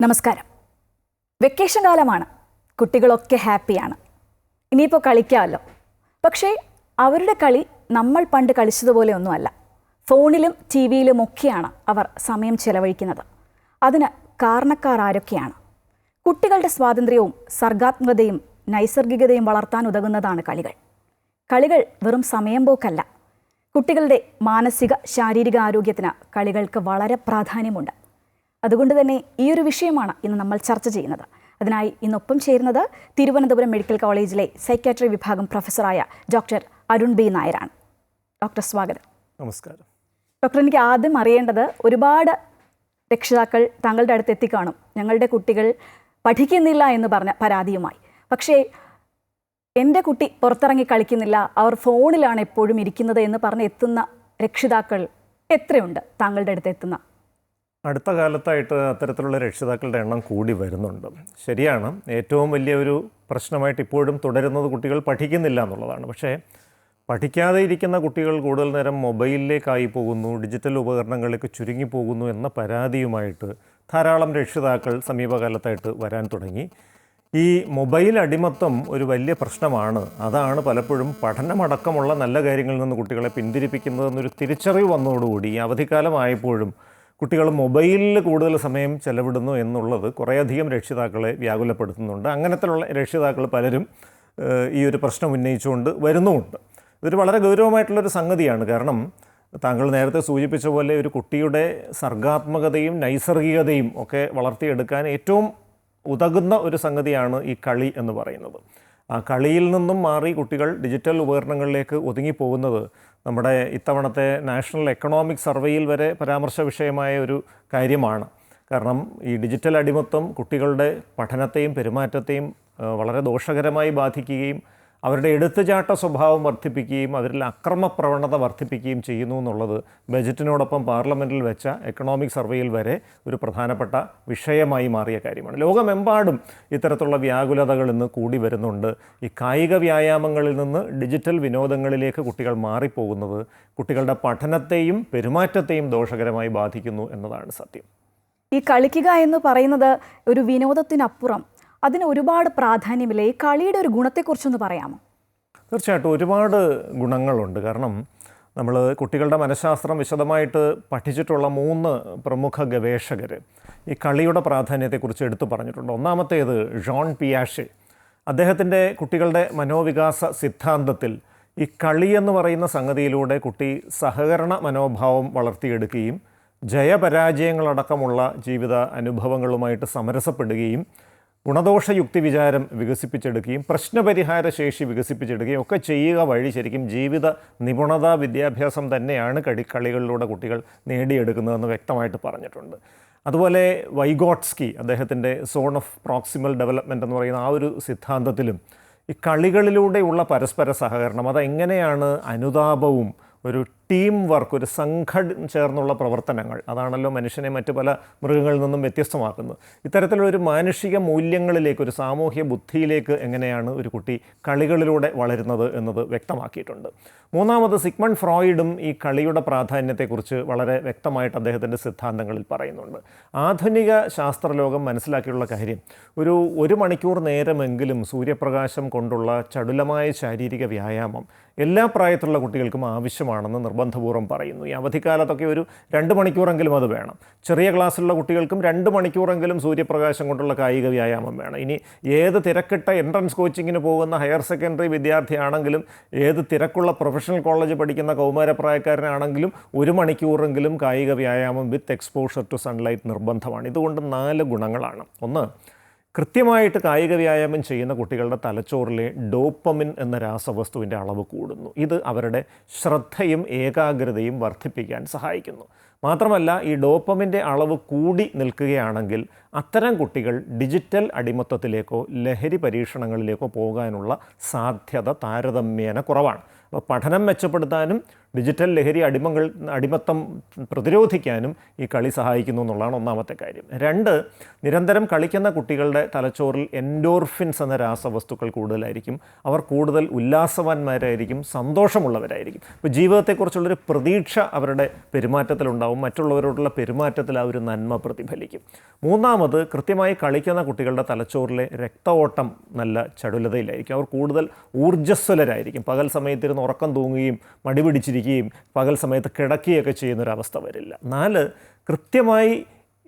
നമസ്കാരം. വെക്കേഷൻ കാലമാണ്. കുട്ടികളൊക്കെ ഹാപ്പിയാണ്. ഇനിയിപ്പോൾ കളിക്കാമല്ലോ. പക്ഷേ അവരുടെ കളി നമ്മൾ പണ്ട് കളിച്ചതുപോലെ ഒന്നുമല്ല. ഫോണിലും ടി വിയിലും ഒക്കെയാണ് അവർ സമയം ചെലവഴിക്കുന്നത്. അതിന് കാരണക്കാർ ആരൊക്കെയാണ്? കുട്ടികളുടെ സ്വാതന്ത്ര്യവും സർഗാത്മകതയും നൈസർഗികതയും വളർത്താൻ ഉതകുന്നതാണ് കളികൾ. കളികൾ വെറും സമയം പോക്കല്ല. കുട്ടികളുടെ മാനസിക ശാരീരിക ആരോഗ്യത്തിന് കളികൾക്ക് വളരെ പ്രാധാന്യമുണ്ട്. അതുകൊണ്ട് തന്നെ ഈ ഒരു വിഷയമാണ് ഇന്ന് നമ്മൾ ചർച്ച ചെയ്യുന്നത്. അതിനായി ഇന്നൊപ്പം ചേരുന്നത് തിരുവനന്തപുരം മെഡിക്കൽ കോളേജിലെ സൈക്യാട്രി വിഭാഗം പ്രൊഫസറായ ഡോക്ടർ അരുൺ ബി നായരാണ്. ഡോക്ടർ സ്വാഗതം. നമസ്കാരം. ഡോക്ടർ എനിക്ക് ആദ്യം അറിയേണ്ടത് ഒരുപാട് രക്ഷിതാക്കൾ താങ്കളുടെ അടുത്ത് എത്തിക്കാണും. ഞങ്ങളുടെ കുട്ടികൾ പഠിക്കുന്നില്ല എന്ന് പറഞ്ഞ പരാതിയുമായി. പക്ഷേ എന്റെ കുട്ടി പുറത്തിറങ്ങി കളിക്കുന്നില്ല. അവർ ഫോണിലാണ് എപ്പോഴും ഇരിക്കുന്നത് എന്ന് പറഞ്ഞ് എത്തുന്ന രക്ഷിതാക്കൾ എത്രയുണ്ട് താങ്കളുടെ അടുത്ത് എത്തുന്ന അടുത്ത കാലത്തായിട്ട് അത്തരത്തിലുള്ള രക്ഷിതാക്കളുടെ എണ്ണം കൂടി വരുന്നുണ്ട്. ശരിയാണ് ഏറ്റവും വലിയ ഒരു പ്രശ്നമായിട്ട് ഇപ്പോഴും തുടരുന്നത് കുട്ടികൾ പഠിക്കുന്നില്ല എന്നുള്ളതാണ്. പക്ഷേ പഠിക്കാതെ ഇരിക്കുന്ന കുട്ടികൾ കൂടുതൽ നേരം മൊബൈലിലേക്കായി പോകുന്നു ഡിജിറ്റൽ ഉപകരണങ്ങളിലേക്ക് ചുരുങ്ങി പോകുന്നു എന്ന പരാതിയുമായിട്ട് ധാരാളം രക്ഷിതാക്കൾ സമീപകാലത്തായിട്ട് വരാൻ തുടങ്ങി. ഈ മൊബൈൽ അടിമത്തം ഒരു വലിയ പ്രശ്നമാണ്. അതാണ് പലപ്പോഴും പഠനമടക്കമുള്ള നല്ല കാര്യങ്ങളിൽ നിന്ന് കുട്ടികളെ പിന്തിരിപ്പിക്കുന്നതെന്നൊരു തിരിച്ചറിവ് വന്നതോടുകൂടി ഈ അവധിക്കാലമായപ്പോഴും കുട്ടികൾ മൊബൈലിൽ കൂടുതൽ സമയം ചെലവിടുന്നു എന്നുള്ളത് കുറേയധികം രക്ഷിതാക്കളെ വ്യാകുലപ്പെടുത്തുന്നുണ്ട്. അങ്ങനത്തെയുള്ള രക്ഷിതാക്കൾ പലരും ഈ ഒരു പ്രശ്നം ഉന്നയിച്ചുകൊണ്ട് വരുന്നുമുണ്ട്. ഇതൊരു വളരെ ഗൗരവമായിട്ടുള്ളൊരു സംഗതിയാണ്. കാരണം താങ്കൾ നേരത്തെ സൂചിപ്പിച്ച പോലെ ഒരു കുട്ടിയുടെ സർഗാത്മകതയും നൈസർഗികതയും ഒക്കെ വളർത്തിയെടുക്കാൻ ഏറ്റവും ഉതകുന്ന ഒരു സംഗതിയാണ് ഈ കളി എന്ന് പറയുന്നത്. കളിയിൽ നിന്നും മാറി കുട്ടികൾ ഡിജിറ്റൽ ഉപകരണങ്ങളിലേക്ക് ഒതുങ്ങിപ്പോകുന്നത് നമ്മുടെ ഇത്തവണത്തെ നാഷണൽ എക്കണോമിക് സർവേയിൽ വരെ പരാമർശ വിഷയമായ ഒരു കാര്യമാണ്. കാരണം ഈ ഡിജിറ്റൽ അടിമത്വം കുട്ടികളുടെ പഠനത്തെയും പെരുമാറ്റത്തെയും വളരെ ദോഷകരമായി ബാധിക്കുകയും അവരുടെ എടുത്തുചാട്ട സ്വഭാവം വർദ്ധിപ്പിക്കുകയും അവരിൽ അക്രമ പ്രവണത വർദ്ധിപ്പിക്കുകയും ചെയ്യുന്നു എന്നുള്ളത് ബജറ്റിനോടൊപ്പം പാർലമെന്റിൽ വെച്ച എക്കണോമിക് സർവേയിൽ വരെ ഒരു പ്രധാനപ്പെട്ട വിഷയമായി മാറിയ കാര്യമാണ്. ലോകമെമ്പാടും ഇത്തരത്തിലുള്ള വ്യാകുലതകൾ ഇന്ന് കൂടി വരുന്നുണ്ട്. ഈ കായിക വ്യായാമങ്ങളിൽ നിന്ന് ഡിജിറ്റൽ വിനോദങ്ങളിലേക്ക് കുട്ടികൾ മാറിപ്പോകുന്നത് കുട്ടികളുടെ പഠനത്തെയും പെരുമാറ്റത്തെയും ദോഷകരമായി ബാധിക്കുന്നു എന്നതാണ് സത്യം. ഈ കളിക്കുക എന്ന് പറയുന്നത് ഒരു വിനോദത്തിനപ്പുറം അതിന് ഒരുപാട് പ്രാധാന്യമില്ല? ഈ കളിയുടെ ഒരു ഗുണത്തെക്കുറിച്ചൊന്ന് പറയാമോ? തീർച്ചയായിട്ടും ഒരുപാട് ഗുണങ്ങളുണ്ട്. കാരണം നമ്മൾ കുട്ടികളുടെ മനഃശാസ്ത്രം വിശദമായിട്ട് പഠിച്ചിട്ടുള്ള മൂന്ന് പ്രമുഖ ഗവേഷകർ ഈ കളിയുടെ പ്രാധാന്യത്തെക്കുറിച്ച് എടുത്തു പറഞ്ഞിട്ടുണ്ട്. ഒന്നാമത്തേത് ജോൺ പിയാഷെ. അദ്ദേഹത്തിന്റെ കുട്ടികളുടെ മനോവികാസ സിദ്ധാന്തത്തിൽ ഈ കളി എന്ന് പറയുന്ന സംഗതിയിലൂടെ കുട്ടി സഹകരണ മനോഭാവം വളർത്തിയെടുക്കുകയും ജയപരാജയങ്ങളടക്കമുള്ള ജീവിത അനുഭവങ്ങളുമായിട്ട് സമരസപ്പെടുകയും ഗുണദോഷ യുക്തി വിചാരം വികസിപ്പിച്ചെടുക്കുകയും പ്രശ്നപരിഹാര ശേഷി വികസിപ്പിച്ചെടുക്കുകയും ഒക്കെ ചെയ്യുക വഴി ശരിക്കും ജീവിത നിപുണതാ വിദ്യാഭ്യാസം തന്നെയാണ് കടിക്കളികളിലൂടെ കളികളിലൂടെ കുട്ടികൾ നേടിയെടുക്കുന്നതെന്ന് വ്യക്തമായിട്ട് പറഞ്ഞിട്ടുണ്ട്. അതുപോലെ വൈഗോട്സ്കി അദ്ദേഹത്തിന്റെ സോൺ ഓഫ് പ്രോക്സിമൽ ഡെവലപ്മെന്റ് എന്ന് പറയുന്ന ആ ഒരു സിദ്ധാന്തത്തിലും ഈ കളികളിലൂടെയുള്ള പരസ്പര സഹകരണം അതെങ്ങനെയാണ് അനുതാപവും ഒരു ടീം വർക്ക് ഒരു സംഘം ചേർന്നുള്ള പ്രവർത്തനങ്ങൾ അതാണല്ലോ മനുഷ്യനെ മറ്റു പല മൃഗങ്ങളിൽ നിന്നും വ്യത്യസ്തമാക്കുന്നത്. ഇത്തരത്തിലുള്ള ഒരു മാനുഷിക മൂല്യങ്ങളിലേക്ക് ഒരു സാമൂഹ്യ ബുദ്ധിയിലേക്ക് എങ്ങനെയാണ് ഒരു കുട്ടി കളികളിലൂടെ വളരുന്നത് എന്നത് വ്യക്തമാക്കിയിട്ടുണ്ട്. മൂന്നാമത് സിഗ്മൺ ഫ്രോയിഡും ഈ കളിയുടെ പ്രാധാന്യത്തെക്കുറിച്ച് വളരെ വ്യക്തമായിട്ട് അദ്ദേഹത്തിന്റെ സിദ്ധാന്തങ്ങളിൽ പറയുന്നുണ്ട്. ആധുനിക ശാസ്ത്രലോകം മനസ്സിലാക്കിയുള്ള കാര്യം ഒരു ഒരു മണിക്കൂർ നേരമെങ്കിലും സൂര്യപ്രകാശം കൊണ്ടുള്ള ചടുലമായ ശാരീരിക വ്യായാമം എല്ലാ പ്രായത്തിലുള്ള കുട്ടികൾക്കും ആവശ്യമാണെന്ന് നിർബന്ധപൂർവം പറയുന്നു. ഈ അവധിക്കാലത്തൊക്കെ ഒരു രണ്ട് മണിക്കൂറെങ്കിലും അത് വേണം. ചെറിയ ക്ലാസ്സിലുള്ള കുട്ടികൾക്കും രണ്ട് മണിക്കൂറെങ്കിലും സൂര്യപ്രകാശം കൊണ്ടുള്ള കായിക വ്യായാമം വേണം. ഇനി ഏത് തിരക്കിട്ട എൻട്രൻസ് കോച്ചിങ്ങിന് പോകുന്ന ഹയർ സെക്കൻഡറി വിദ്യാർത്ഥിയാണെങ്കിലും ഏത് തിരക്കുള്ള പ്രൊഫഷണൽ കോളേജ് പഠിക്കുന്ന കൗമാരപ്രായക്കാരനാണെങ്കിലും ഒരു മണിക്കൂറെങ്കിലും കായിക വ്യായാമം വിത്ത് എക്സ്പോഷർ ടു സൺലൈറ്റ് നിർബന്ധമാണ്. ഇതുകൊണ്ട് നാല് ഗുണങ്ങളാണ്. ഒന്ന് കൃത്യമായിട്ട് കായിക വ്യായാമം ചെയ്യുന്ന കുട്ടികളുടെ തലച്ചോറിലെ ഡോപ്പമിൻ എന്ന രാസവസ്തുവിന്റെ അളവ് കൂടുന്നു. ഇത് അവരുടെ ശ്രദ്ധയും ഏകാഗ്രതയും വർദ്ധിപ്പിക്കാൻ സഹായിക്കുന്നു. മാത്രമല്ല ഈ ഡോപ്പമിന്റെ അളവ് കൂടി നിൽക്കുകയാണെങ്കിൽ അത്തരം കുട്ടികൾ ഡിജിറ്റൽ അടിമത്തത്തിലേക്കോ ലഹരി പരീക്ഷണങ്ങളിലേക്കോ പോകാനുള്ള സാധ്യത താരതമ്യേന കുറവാണ്. അപ്പോൾ പഠനം മെച്ചപ്പെടുത്താനും ഡിജിറ്റൽ ലഹരി അടിമകൾ അടിമത്തം പ്രതിരോധിക്കാനും ഈ കളി സഹായിക്കുന്നു എന്നുള്ളതാണ് ഒന്നാമത്തെ കാര്യം. രണ്ട് നിരന്തരം കളിക്കുന്ന കുട്ടികളുടെ തലച്ചോറിൽ എൻഡോർഫിൻസ് എന്ന രാസവസ്തുക്കൾ കൂടുതലായിരിക്കും. അവർ കൂടുതൽ ഉല്ലാസവാന്മാരായിരിക്കും സന്തോഷമുള്ളവരായിരിക്കും. ഇപ്പോൾ ജീവിതത്തെക്കുറിച്ചുള്ളൊരു പ്രതീക്ഷ അവരുടെ പെരുമാറ്റത്തിലുണ്ടാവും മറ്റുള്ളവരോടുള്ള പെരുമാറ്റത്തിൽ ആ ഒരു നന്മ പ്രതിഫലിക്കും. മൂന്നാമത് കൃത്യമായി കളിക്കുന്ന കുട്ടികളുടെ തലച്ചോറിലെ രക്തഓട്ടം നല്ല ചടുലതയിലായിരിക്കും. അവർ കൂടുതൽ ഊർജസ്വലരായിരിക്കും. പകൽ സമയത്തിരുന്ന് ഉറക്കം തൂങ്ങുകയും മടി പിടിച്ചിരിക്കുകയും പകൽ സമയത്ത് കിടക്കുകയൊക്കെ ചെയ്യുന്നൊരവസ്ഥ വരില്ല. നാല് കൃത്യമായി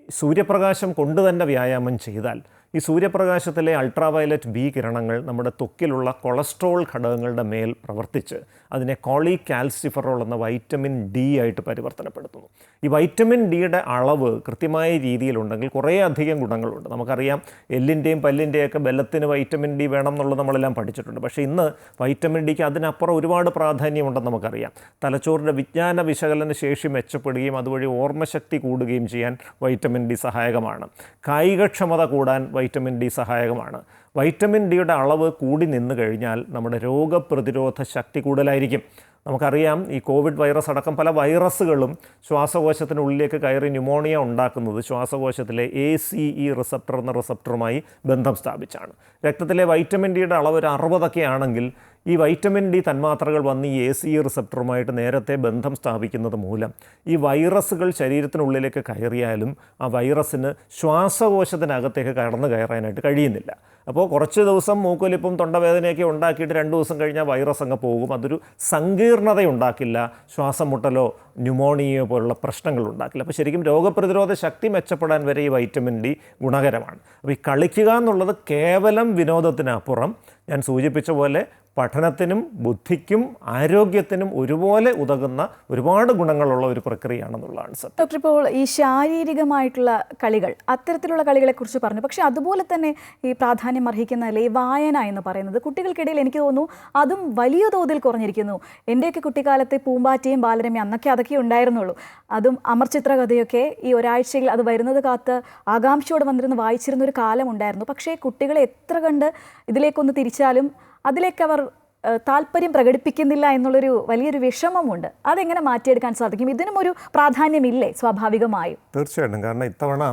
സൂര്യപ്രകാശം കൊണ്ട് തന്നെ വ്യായാമം ചെയ്താൽ ഈ സൂര്യപ്രകാശത്തിലെ അൾട്രാവയലറ്റ് ബി കിരണങ്ങൾ നമ്മുടെ ത്വക്കിലുള്ള കൊളസ്ട്രോൾ ഘടകങ്ങളുടെ മേൽ പ്രവർത്തിച്ച് അതിനെ കോളി കാൽസിഫറോൾ എന്ന വൈറ്റമിൻ ഡി ആയിട്ട് പരിവർത്തനപ്പെടുത്തുന്നു. ഈ വൈറ്റമിൻ ഡിയുടെ അളവ് കൃത്യമായ രീതിയിലുണ്ടെങ്കിൽ കുറേ അധികം ഗുണങ്ങളുണ്ട്. നമുക്കറിയാം എല്ലിന്റെയും പല്ലിന്റെയൊക്കെ ബലത്തിന് വൈറ്റമിൻ ഡി വേണം എന്നുള്ളത് നമ്മളെല്ലാം പഠിച്ചിട്ടുണ്ട്. പക്ഷേ ഇന്ന് വൈറ്റമിൻ ഡിക്ക് അതിനപ്പുറം ഒരുപാട് പ്രാധാന്യമുണ്ടെന്ന് നമുക്കറിയാം. തലച്ചോറിന്റെ വിജ്ഞാന വിശകലന ശേഷി മെച്ചപ്പെടുകയും അതുവഴി ഓർമ്മശക്തി കൂടുകയും ചെയ്യാൻ വൈറ്റമിൻ ഡി സഹായകമാണ്. കായികക്ഷമത കൂടാൻ വൈറ്റമിൻ ഡി സഹായകമാണ്. വൈറ്റമിൻ ഡിയുടെ അളവ് കൂടി നിന്ന് കഴിഞ്ഞാൽ നമ്മുടെ രോഗപ്രതിരോധ ശക്തി കൂടുതലായിരിക്കും. നമുക്കറിയാം ഈ കോവിഡ് വൈറസ് അടക്കം പല വൈറസുകളും ശ്വാസകോശത്തിനുള്ളിലേക്ക് കയറി ന്യൂമോണിയ ഉണ്ടാക്കുന്നത് ശ്വാസകോശത്തിലെ എ സി ഇ റിസപ്റ്റർ എന്ന റിസപ്റ്ററുമായി ബന്ധം സ്ഥാപിച്ചാണ്. രക്തത്തിലെ വൈറ്റമിൻ ഡിയുടെ അളവ് ഒരു അറുപതൊക്കെ ആണെങ്കിൽ ഈ വൈറ്റമിൻ ഡി തന്മാത്രകൾ വന്ന് ഈ എ സി റിസെപ്റ്ററുമായിട്ട് റിസപ്റ്ററുമായിട്ട് നേരത്തെ ബന്ധം സ്ഥാപിക്കുന്നത് മൂലം ഈ വൈറസുകൾ ശരീരത്തിനുള്ളിലേക്ക് കയറിയാലും ആ വൈറസിന് ശ്വാസകോശത്തിനകത്തേക്ക് കടന്നു കയറാനായിട്ട് കഴിയുന്നില്ല. അപ്പോൾ കുറച്ച് ദിവസം മൂക്കൊലിപ്പും തൊണ്ടവേദനയൊക്കെ ഉണ്ടാക്കിയിട്ട് രണ്ട് ദിവസം കഴിഞ്ഞാൽ വൈറസ് അങ്ങ് പോകും. അതൊരു സങ്കീർണത ഉണ്ടാക്കില്ല ശ്വാസം മുട്ടലോ ന്യൂമോണിയയോ പോലുള്ള പ്രശ്നങ്ങൾ ഉണ്ടാക്കില്ല. അപ്പോൾ ശരിക്കും രോഗപ്രതിരോധ ശക്തി മെച്ചപ്പെടാൻ വരെ ഈ വൈറ്റമിൻ ഡി ഗുണകരമാണ്. അപ്പോൾ ഈ കളിക്കുക എന്നുള്ളത് കേവലം വിനോദത്തിനപ്പുറം. ഞാൻ സൂചിപ്പിച്ച പോലെ പഠനത്തിനും ബുദ്ധിക്കും ആരോഗ്യത്തിനും ഒരുപോലെ ഉതകുന്ന ഒരുപാട് ഗുണങ്ങളുള്ള ഒരു പ്രക്രിയയാണെന്നുള്ളതാണ് സത്യം. ഡോക്ടർ ഇപ്പോൾ ഈ ശാരീരികമായിട്ടുള്ള കളികൾ അത്തരത്തിലുള്ള കളികളെക്കുറിച്ച് പറഞ്ഞു. പക്ഷേ അതുപോലെ തന്നെ ഈ പ്രാധാന്യം അർഹിക്കുന്നതല്ലേ ഈ വായന എന്ന് പറയുന്നത് കുട്ടികൾക്കിടയിൽ എനിക്ക് തോന്നുന്നു അതും വലിയ തോതിൽ കുറഞ്ഞിരിക്കുന്നു. എന്റെയൊക്കെ കുട്ടിക്കാലത്തെ പൂമ്പാറ്റയും ബാലരമയും അന്നൊക്കെ അതൊക്കെ ഉണ്ടായിരുന്നുള്ളൂ. അതും അമർചിത്ര കഥയൊക്കെ ഈ ഒരാഴ്ചയിൽ അത് വരുന്നത് കാത്ത് ആകാംക്ഷയോടെ വന്നിരുന്ന് വായിച്ചിരുന്ന ഒരു കാലമുണ്ടായിരുന്നു പക്ഷേ കുട്ടികളെ എത്ര കണ്ട് ഇതിലേക്കൊന്ന് തിരിച്ചാലും അതിലേക്ക് അവർ താല്പര്യം പ്രകടിപ്പിക്കുന്നില്ല എന്നുള്ളൊരു വലിയൊരു വിഷമമുണ്ട്. അതെങ്ങനെ മാറ്റിയെടുക്കാൻ സാധിക്കും? ഇതിനും ഒരു പ്രാധാന്യമില്ലേ സ്വാഭാവികമായും? തീർച്ചയായിട്ടും. കാരണം ഇത്തവണ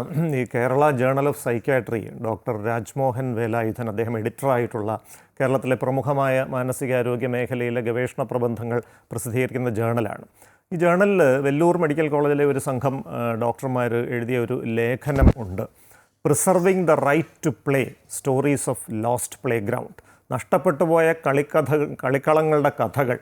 ഈ Kerala journal of psychiatry doctor Rajmohan Velayudhan അദ്ദേഹം എഡിറ്ററായിട്ടുള്ള കേരളത്തിലെ പ്രമുഖമായ മാനസികാരോഗ്യ മേഖലയിലെ ഗവേഷണ പ്രബന്ധങ്ങൾ പ്രസിദ്ധീകരിക്കുന്ന ജേണലാണ്. ഈ ജേണലിൽ വെല്ലൂർ മെഡിക്കൽ കോളേജിലെ ഒരു സംഘം ഡോക്ടർമാർ എഴുതിയ ഒരു ലേഖനം ഉണ്ട്. Preserving the right to play stories of lost playground നഷ്ടപ്പെട്ടു പോയ കളിക്കഥ കളിക്കളങ്ങളുടെ കഥകൾ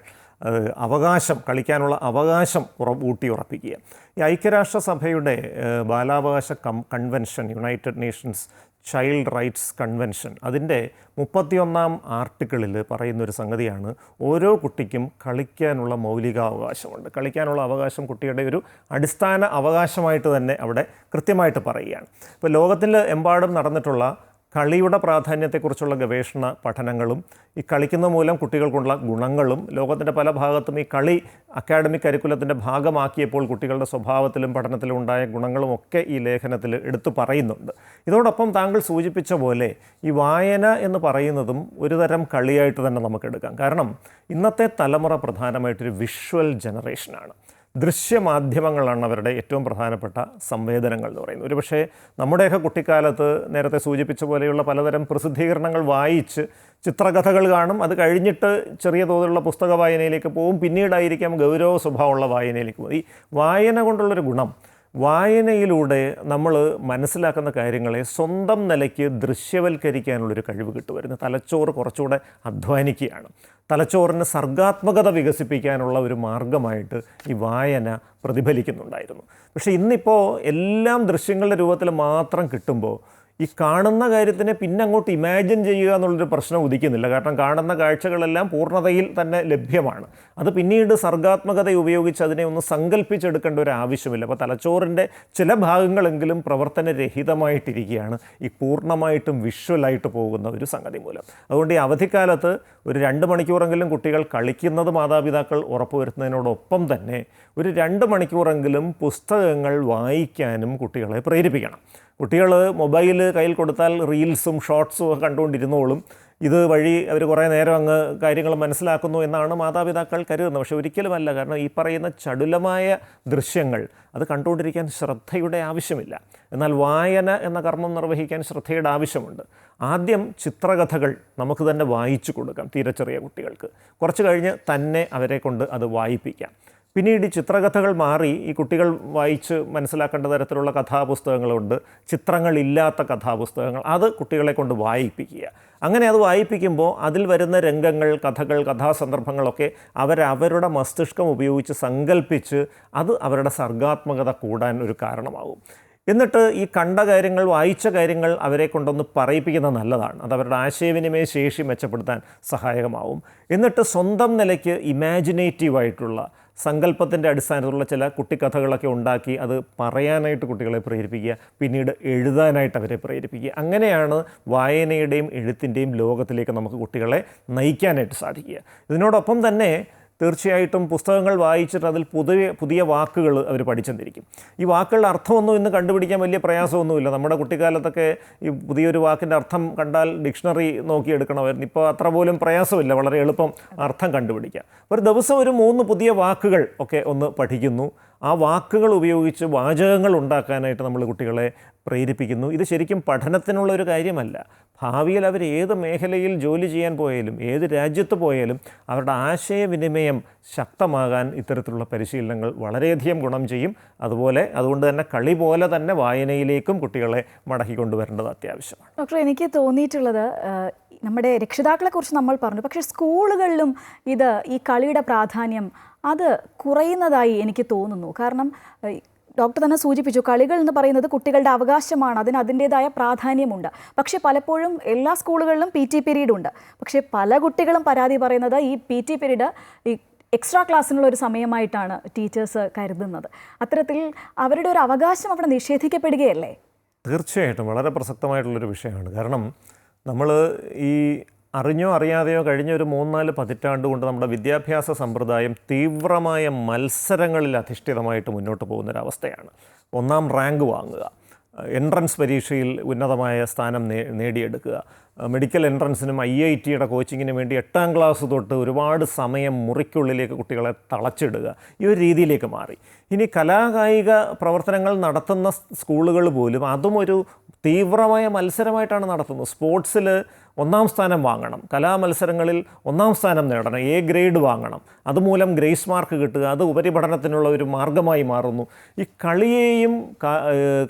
അവകാശം കളിക്കാനുള്ള അവകാശം ഊട്ടി ഉറപ്പിക്കുക. ഈ ഐക്യരാഷ്ട്രസഭയുടെ ബാലാവകാശ come convention united nations child rights convention അതിന്റെ മുപ്പത്തിയൊന്നാം ആർട്ടിക്കിളിൽ പറയുന്നൊരു സംഗതിയാണ് ഓരോ കുട്ടിക്കും കളിക്കാനുള്ള മൗലികാവകാശമുണ്ട്. കളിക്കാനുള്ള അവകാശം കുട്ടിയുടെ ഒരു അടിസ്ഥാന അവകാശമായിട്ട് തന്നെ അവിടെ കൃത്യമായിട്ട് പറയുകയാണ്. ഇപ്പോൾ ലോകത്തിൽ എമ്പാടും നടന്നിട്ടുള്ള കളിയുടെ പ്രാധാന്യത്തെക്കുറിച്ചുള്ള ഗവേഷണ പഠനങ്ങളും ഈ കളിക്കുന്ന മൂലം കുട്ടികൾക്കുള്ള ഗുണങ്ങളും ലോകത്തിന്റെ പല ഭാഗത്തും ഈ കളി അക്കാഡമിക് കരിക്കുലത്തിന്റെ ഭാഗമാക്കിയപ്പോൾ കുട്ടികളുടെ സ്വഭാവത്തിലും പഠനത്തിലും ഉണ്ടായ ഗുണങ്ങളും ഒക്കെ ഈ ലേഖനത്തിൽ എടുത്തു പറയുന്നുണ്ട്. ഇതോടൊപ്പം താങ്കൾ സൂചിപ്പിച്ച പോലെ ഈ വായന എന്ന് പറയുന്നതും ഒരു തരം കളിയായിട്ട് തന്നെ നമുക്ക് എടുക്കാം. കാരണം ഇന്നത്തെ തലമുറ പ്രധാനമായിട്ടൊരു വിഷ്വൽ ജനറേഷനാണ്. ദൃശ്യമാധ്യമങ്ങളാണ് അവരുടെ ഏറ്റവും പ്രധാനപ്പെട്ട സംവേദനങ്ങൾ എന്ന് പറയുന്നത്. ഒരുപക്ഷേ നമ്മുടെയൊക്കെ കുട്ടിക്കാലത്ത് നേരത്തെ സൂചിപ്പിച്ച പോലെയുള്ള പലതരം പ്രസിദ്ധീകരണങ്ങൾ വായിച്ച് ചിത്രകഥകൾ കാണും. അത് കഴിഞ്ഞിട്ട് ചെറിയ തോതിലുള്ള പുസ്തക വായനയിലേക്ക് പോകും. പിന്നീടായിരിക്കാം ഗൗരവ സ്വഭാവമുള്ള വായനയിലേക്ക് പോകും. ഈ വായന കൊണ്ടുള്ളൊരു ഗുണം വായനയിലൂടെ നമ്മൾ മനസ്സിലാക്കുന്ന കാര്യങ്ങളെ സ്വന്തം നിലയ്ക്ക് ദൃശ്യവൽക്കരിക്കാനുള്ളൊരു കഴിവ് കിട്ടുമായിരുന്നു തലച്ചോറ് കുറച്ചുകൂടെ അധ്വാനിക്കുകയാണ്. തലച്ചോറിന് സർഗാത്മകത വികസിപ്പിക്കാനുള്ള ഒരു മാർഗമായിട്ട് ഈ വായന പ്രതിഫലിക്കുന്നുണ്ടായിരുന്നു. പക്ഷേ ഇന്നിപ്പോൾ എല്ലാം ദൃശ്യങ്ങളുടെ രൂപത്തിൽ മാത്രം കിട്ടുമ്പോൾ ഈ കാണുന്ന കാര്യത്തിനെ പിന്നെ അങ്ങോട്ട് ഇമാജിൻ ചെയ്യുക എന്നുള്ളൊരു പ്രശ്നം ഉദിക്കുന്നില്ല. കാരണം കാണുന്ന കാഴ്ചകളെല്ലാം പൂർണതയിൽ തന്നെ ലഭ്യമാണ്. അത് പിന്നീട് സർഗാത്മകത ഉപയോഗിച്ച് അതിനെ ഒന്ന് സങ്കല്പിച്ചെടുക്കേണ്ട ഒരു ആവശ്യമില്ല. അപ്പോൾ തലച്ചോറിന്റെ ചില ഭാഗങ്ങളെങ്കിലും പ്രവർത്തനരഹിതമായിട്ടിരിക്കുകയാണ്. ഈ പൂർണമായിട്ടും വിഷ്വലായിട്ട് പോകുന്ന ഒരു സംഗതി മൂലം. അതുകൊണ്ട് ഈ അവധിക്കാലത്ത് ഒരു രണ്ട് മണിക്കൂറെങ്കിലും കുട്ടികൾ കളിക്കുന്നത് മാതാപിതാക്കൾ ഉറപ്പുവരുത്തുന്നതിനോടൊപ്പം തന്നെ ഒരു രണ്ട് മണിക്കൂറെങ്കിലും പുസ്തകങ്ങൾ വായിക്കാനും കുട്ടികളെ പ്രേരിപ്പിക്കണം. കുട്ടികൾ മൊബൈൽ കയ്യിൽ കൊടുത്താൽ റീൽസും ഷോർട്സും ഒക്കെ കണ്ടുകൊണ്ടിരുന്നോളും ഇത് വഴി അവർ കുറേ നേരം അങ്ങ് കാര്യങ്ങൾ മനസ്സിലാക്കുന്നു എന്നാണ് മാതാപിതാക്കൾ കരുതുന്നത്. പക്ഷേ ഒരിക്കലുമല്ല. കാരണം ഈ പറയുന്ന ചടുലമായ ദൃശ്യങ്ങൾ അത് കണ്ടുകൊണ്ടിരിക്കാൻ ശ്രദ്ധയുടെ ആവശ്യമില്ല. എന്നാൽ വായന എന്ന കർമ്മം നിർവഹിക്കാൻ ശ്രദ്ധയുടെ ആവശ്യമുണ്ട്. ആദ്യം ചിത്രകഥകൾ നമുക്ക് തന്നെ വായിച്ചു കൊടുക്കാം തീരെ ചെറിയ കുട്ടികൾക്ക്. കുറച്ച് കഴിഞ്ഞ് തന്നെ അവരെ കൊണ്ട് അത് വായിപ്പിക്കാം. പിന്നീട് ഈ ചിത്രകഥകൾ മാറി ഈ കുട്ടികൾ വായിച്ച് മനസ്സിലാക്കേണ്ട തരത്തിലുള്ള കഥാപുസ്തകങ്ങളുണ്ട്. ചിത്രങ്ങളില്ലാത്ത കഥാപുസ്തകങ്ങൾ. അത് കുട്ടികളെ കൊണ്ട് വായിപ്പിക്കുക. അങ്ങനെ അത് വായിപ്പിക്കുമ്പോൾ അതിൽ വരുന്ന രംഗങ്ങൾ കഥകൾ കഥാസന്ദർഭങ്ങളൊക്കെ അവരവരുടെ മസ്തിഷ്കം ഉപയോഗിച്ച് സങ്കല്പിച്ച് അത് അവരുടെ സർഗാത്മകത കൂടാൻ ഒരു കാരണമാകും. എന്നിട്ട് ഈ കണ്ട കാര്യങ്ങൾ വായിച്ച കാര്യങ്ങൾ അവരെ കൊണ്ടൊന്ന് പറയിപ്പിക്കുന്നത് നല്ലതാണ്. അത് അവരുടെ ആശയവിനിമയ ശേഷി മെച്ചപ്പെടുത്താൻ സഹായകമാവും എന്നിട്ട് സ്വന്തം നിലയ്ക്ക് ഇമാജിനേറ്റീവായിട്ടുള്ള സങ്കല്പത്തിന്റെ അടിസ്ഥാനത്തിലുള്ള ചില കുട്ടിക്കഥകളൊക്കെ ഉണ്ടാക്കി അത് പറയാനായിട്ട് കുട്ടികളെ പ്രേരിപ്പിക്കുക പിന്നീട് എഴുതാനായിട്ട് അവരെ പ്രേരിപ്പിക്കുക. അങ്ങനെയാണ് വായനയുടെയും എഴുത്തിന്റെയും ലോകത്തിലേക്ക് നമുക്ക് കുട്ടികളെ നയിക്കാനായിട്ട് സാധിക്കുക. ഇതിനോടൊപ്പം തന്നെ തീർച്ചയായിട്ടും പുസ്തകങ്ങൾ വായിച്ചിട്ട് അതിൽ പുതിയ പുതിയ വാക്കുകൾ അവർ പഠിച്ചെന്നിരിക്കും. ഈ വാക്കുകളുടെ അർത്ഥമൊന്നും ഇന്ന് കണ്ടുപിടിക്കാൻ വലിയ പ്രയാസമൊന്നുമില്ല. നമ്മുടെ കുട്ടിക്കാലത്തൊക്കെ ഈ പുതിയൊരു വാക്കിന്റെ അർത്ഥം കണ്ടാൽ ഡിക്ഷണറി നോക്കിയെടുക്കണമായിരുന്നു ഇപ്പോൾ അത്ര പോലും പ്രയാസമില്ല. വളരെ എളുപ്പം അർത്ഥം കണ്ടുപിടിക്കുക ഒരു ദിവസം ഒരു മൂന്ന് പുതിയ വാക്കുകൾ ഒക്കെ ഒന്ന് പഠിക്കുന്നു. ആ വാക്കുകൾ ഉപയോഗിച്ച് വാചകങ്ങൾ ഉണ്ടാക്കാനായിട്ട് നമ്മൾ കുട്ടികളെ പ്രേരിപ്പിക്കുന്നു. ഇത് ശരിക്കും പഠനത്തിനുള്ള ഒരു കാര്യമല്ല. ഭാവിയിൽ അവർ ഏത് മേഖലയിൽ ജോലി ചെയ്യാൻ പോയാലും ഏത് രാജ്യത്ത് പോയാലും അവരുടെ ആശയവിനിമയം ശക്തമാകാൻ ഇത്തരത്തിലുള്ള പരിശീലനങ്ങൾ വളരെയധികം ഗുണം ചെയ്യും. അതുപോലെ അതുകൊണ്ട് തന്നെ കളി പോലെ തന്നെ വായനയിലേക്കും കുട്ടികളെ മടക്കി കൊണ്ടുവരേണ്ടത് അത്യാവശ്യമാണ്. ഡോക്ടർ എനിക്ക് തോന്നിയിട്ടുള്ളത് നമ്മുടെ രക്ഷിതാക്കളെക്കുറിച്ച് നമ്മൾ പറഞ്ഞു. പക്ഷേ സ്കൂളുകളിലും ഇത് ഈ കളിയുടെ പ്രാധാന്യം അത് കുറയുന്നതായി എനിക്ക് തോന്നുന്നു. കാരണം ഡോക്ടർ തന്നെ സൂചിപ്പിച്ചു കളികൾ എന്ന് പറയുന്നത് കുട്ടികളുടെ അവകാശമാണ് അതിന് അതിന്റേതായ പ്രാധാന്യമുണ്ട്. പക്ഷേ പലപ്പോഴും എല്ലാ സ്കൂളുകളിലും പി ടി പീരീഡ് ഉണ്ട്. പക്ഷേ പല കുട്ടികളും പരാതി പറയുന്നത് ഈ പി ടി പീരീഡ് ഈ എക്സ്ട്രാ ക്ലാസ്സിനുള്ള ഒരു സമയമായിട്ടാണ് ടീച്ചേഴ്സ് കരുതുന്നത്. അത്തരത്തിൽ അവരുടെ ഒരു അവകാശം അവിടെ നിഷേധിക്കപ്പെടുകയല്ലേ? തീർച്ചയായിട്ടും. വളരെ പ്രസക്തമായിട്ടുള്ളൊരു വിഷയമാണ്. കാരണം നമ്മൾ ഈ അറിഞ്ഞോ അറിയാതെയോ കഴിഞ്ഞ ഒരു മൂന്നാൽ പതിറ്റാണ്ട് കൊണ്ട് നമ്മുടെ വിദ്യാഭ്യാസ സമ്പ്രദായം തീവ്രമായ മത്സരങ്ങളിൽ അധിഷ്ഠിതമായിട്ട് മുന്നോട്ട് പോകുന്നൊരവസ്ഥയാണ്. ഒന്നാം റാങ്ക് വാങ്ങുക എൻട്രൻസ് പരീക്ഷയിൽ ഉന്നതമായ സ്ഥാനം നേടിയെടുക്കുക മെഡിക്കൽ എൻട്രൻസിനും ഐ ഐ ടിയുടെ കോച്ചിങ്ങിനും വേണ്ടി എട്ടാം ക്ലാസ് തൊട്ട് ഒരുപാട് സമയം മുറിക്കുള്ളിലേക്ക് കുട്ടികളെ തളച്ചിടുക. ഈ ഒരു രീതിയിലേക്ക് മാറി. ഇനി കലാകായിക പ്രവർത്തനങ്ങൾ നടത്തുന്ന സ്കൂളുകൾ പോലും അതും ഒരു തീവ്രമായ മത്സരമായിട്ടാണ് നടത്തുന്നത്. സ്പോർട്സിൽ ഒന്നാം സ്ഥാനം വാങ്ങണം. കലാമത്സരങ്ങളിൽ ഒന്നാം സ്ഥാനം നേടണം. എ ഗ്രേഡ് വാങ്ങണം. അതുമൂലം ഗ്രേസ് മാർക്ക് കിട്ടുക. അത് ഉപരിപഠനത്തിനുള്ള ഒരു മാർഗമായി മാറുന്നു. ഈ കളിയെയും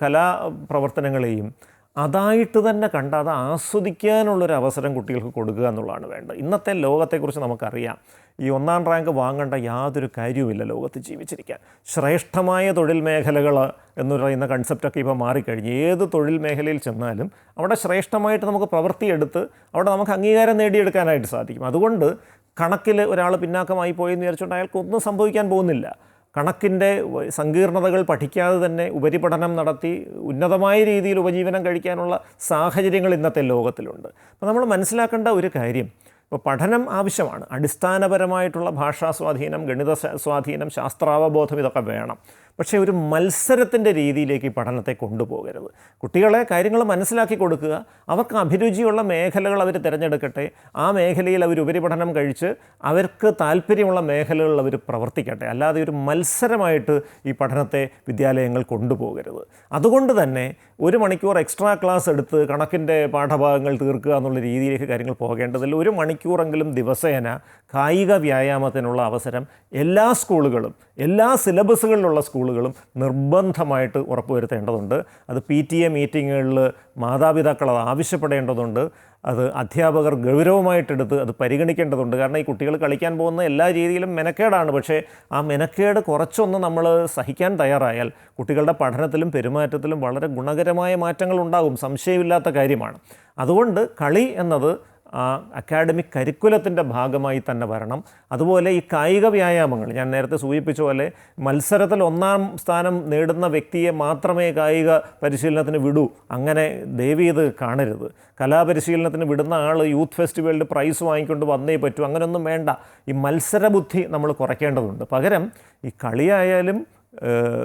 കലാപ്രവർത്തനങ്ങളെയും അതായിട്ട് തന്നെ കണ്ട് അത് ആസ്വദിക്കാനുള്ളൊരു അവസരം കുട്ടികൾക്ക് കൊടുക്കുക എന്നുള്ളതാണ് വേണ്ടത്. ഇന്നത്തെ ലോകത്തെക്കുറിച്ച് നമുക്കറിയാം ഈ ഒന്നാം റാങ്ക് വാങ്ങേണ്ട യാതൊരു കാര്യവുമില്ല ലോകത്ത് ജീവിച്ചിരിക്കാൻ. ശ്രേഷ്ഠമായ തൊഴിൽ മേഖലകൾ എന്ന് പറയുന്ന കൺസെപ്റ്റൊക്കെ ഇപ്പോൾ മാറിക്കഴിഞ്ഞു. ഏത് തൊഴിൽ മേഖലയിൽ ചെന്നാലും അവിടെ ശ്രേഷ്ഠമായിട്ട് നമുക്ക് പ്രവൃത്തിയെടുത്ത് അവിടെ നമുക്ക് അംഗീകാരം നേടിയെടുക്കാനായിട്ട് സാധിക്കും. അതുകൊണ്ട് കണക്കിൽ ഒരാൾ പിന്നാക്കമായി പോയെന്ന് വിചാരിച്ചുകൊണ്ട് അയാൾക്കൊന്നും സംഭവിക്കാൻ പോകുന്നില്ല. കണക്കിന്റെ സങ്കീർണതകൾ പഠിക്കാതെ തന്നെ ഉപരിപഠനം നടത്തി ഉന്നതമായ രീതിയിൽ ഉപജീവനം കഴിക്കാനുള്ള സാഹചര്യങ്ങൾ ഇന്നത്തെ ലോകത്തിലുണ്ട്. അപ്പോൾ നമ്മൾ മനസ്സിലാക്കേണ്ട ഒരു കാര്യം ഇപ്പോൾ പഠനം ആവശ്യമാണ്. അടിസ്ഥാനപരമായിട്ടുള്ള ഭാഷാ സ്വാധീനം ഗണിത സ്വാധീനം ശാസ്ത്രാവബോധം ഇതൊക്കെ വേണം. പക്ഷേ ഒരു മത്സരത്തിന്റെ രീതിയിലേക്ക് പഠനത്തെ കൊണ്ടുപോകരുത്. കുട്ടികളെ കാര്യങ്ങൾ മനസ്സിലാക്കി കൊടുക്കുക. അവർക്ക് അഭിരുചിയുള്ള മേഖലകൾ അവർ തിരഞ്ഞെടുക്കട്ടെ. ആ മേഖലയിൽ അവർ ഉപരിപഠനം കഴിച്ച് അവർക്ക് താല്പര്യമുള്ള മേഖലകളിൽ അവർ പ്രവർത്തിക്കട്ടെ. അല്ലാതെ ഒരു മത്സരമായിട്ട് ഈ പഠനത്തെ വിദ്യാലയങ്ങൾ കൊണ്ടുപോകരുത്. അതുകൊണ്ട് തന്നെ ഒരു മണിക്കൂർ എക്സ്ട്രാ ക്ലാസ് എടുത്ത് കണക്കിന്റെ പാഠഭാഗങ്ങൾ തീർക്കുക എന്നുള്ള രീതിയിലേക്ക് കാര്യങ്ങൾ പോകേണ്ടതില്ല. ഒരു മണിക്കൂറെങ്കിലും ദിവസേന കായിക വ്യായാമത്തിനുള്ള അവസരം എല്ലാ സ്കൂളുകളും എല്ലാ സിലബസുകളിലുള്ള സ്കൂളുകളും നിർബന്ധമായിട്ട് ഉറപ്പുവരുത്തേണ്ടതുണ്ട്. അത് പി ടി എ മീറ്റിങ്ങുകളിൽ മാതാപിതാക്കൾ അത് ആവശ്യപ്പെടേണ്ടതുണ്ട്. അത് അധ്യാപകർ ഗൗരവമായിട്ടെടുത്ത് അത് പരിഗണിക്കേണ്ടതുണ്ട്. കാരണം ഈ കുട്ടികൾ കളിക്കാൻ പോകുന്ന എല്ലാ രീതിയിലും മെനക്കേടാണ്. പക്ഷേ ആ മെനക്കേട് കുറച്ചൊന്ന് നമ്മൾ സഹിക്കാൻ തയ്യാറായാൽ കുട്ടികളുടെ പഠനത്തിലും പെരുമാറ്റത്തിലും വളരെ ഗുണകരമായ മാറ്റങ്ങൾ ഉണ്ടാകും സംശയമില്ലാത്ത കാര്യമാണ്. അതുകൊണ്ട് കളി എന്നത് ആ അക്കാഡമിക് കരിക്കുലത്തിന്റെ ഭാഗമായി തന്നെ വരണം. അതുപോലെ ഈ കായിക വ്യായാമങ്ങൾ ഞാൻ നേരത്തെ സൂചിപ്പിച്ച പോലെ മത്സരത്തിൽ ഒന്നാം സ്ഥാനം നേടുന്ന വ്യക്തിയെ മാത്രമേ കായിക പരിശീലനത്തിന് വിടൂ. അങ്ങനെ ദേവി ഇത് കാണരുത്. കലാപരിശീലനത്തിന് വിടുന്ന ആൾ യൂത്ത് ഫെസ്റ്റിവലിൽ പ്രൈസ് വാങ്ങിക്കൊണ്ട് വന്നേ പറ്റൂ. അങ്ങനെയൊന്നും വേണ്ട. ഈ മത്സരബുദ്ധി നമ്മൾ കുറയ്ക്കേണ്ടതുണ്ട്. പകരം ഈ കളിയായാലും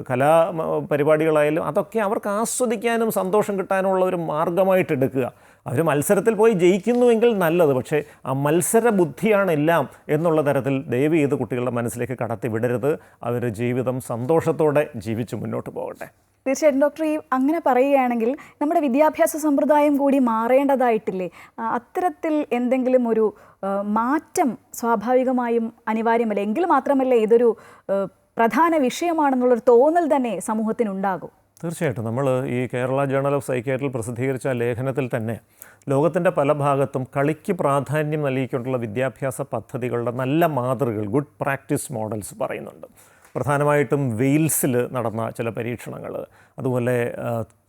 കലാ പരിപാടികളായാലും അതൊക്കെ അവർക്ക് ആസ്വദിക്കാനും സന്തോഷം കിട്ടാനുമുള്ള ഒരു മാർഗമായിട്ട് എടുക്കുക. അവർ മത്സരത്തിൽ പോയി ജയിക്കുന്നുവെങ്കിൽ നല്ലത് പക്ഷേ ആ മത്സര ബുദ്ധിയാണെല്ലാം എന്നുള്ള തരത്തിൽ ദയവ് ചെയ്ത് കുട്ടികളുടെ മനസ്സിലേക്ക് കടത്തി വിടരുത്. അവർ ജീവിതം സന്തോഷത്തോടെ ജീവിച്ച് മുന്നോട്ട് പോകട്ടെ. തീർച്ചയായിട്ടും. ഡോക്ടർ ഈ അങ്ങനെ പറയുകയാണെങ്കിൽ നമ്മുടെ വിദ്യാഭ്യാസ സമ്പ്രദായം കൂടി മാറേണ്ടതായിട്ടില്ലേ? അത്തരത്തിൽ എന്തെങ്കിലും ഒരു മാറ്റം സ്വാഭാവികമായും അനിവാര്യമല്ല? എങ്കിൽ മാത്രമല്ല ഇതൊരു പ്രധാന വിഷയമാണെന്നുള്ളൊരു തോന്നൽ തന്നെ സമൂഹത്തിനുണ്ടാകും. തീർച്ചയായിട്ടും. നമ്മൾ ഈ കേരള ജേണൽ ഓഫ് സൈക്യാട്രിൽ പ്രസിദ്ധീകരിച്ച ലേഖനത്തിൽ തന്നെ ലോകത്തിന്റെ പല ഭാഗത്തും കളിക്ക് പ്രാധാന്യം നൽകിക്കൊണ്ടുള്ള വിദ്യാഭ്യാസ പദ്ധതികളുടെ നല്ല മാതൃകകൾ ഗുഡ് പ്രാക്ടീസ് മോഡൽസ് പറയുന്നുണ്ട്. പ്രധാനമായിട്ടും വെയിൽസിൽ നടന്ന ചില പരീക്ഷണങ്ങൾ. അതുപോലെ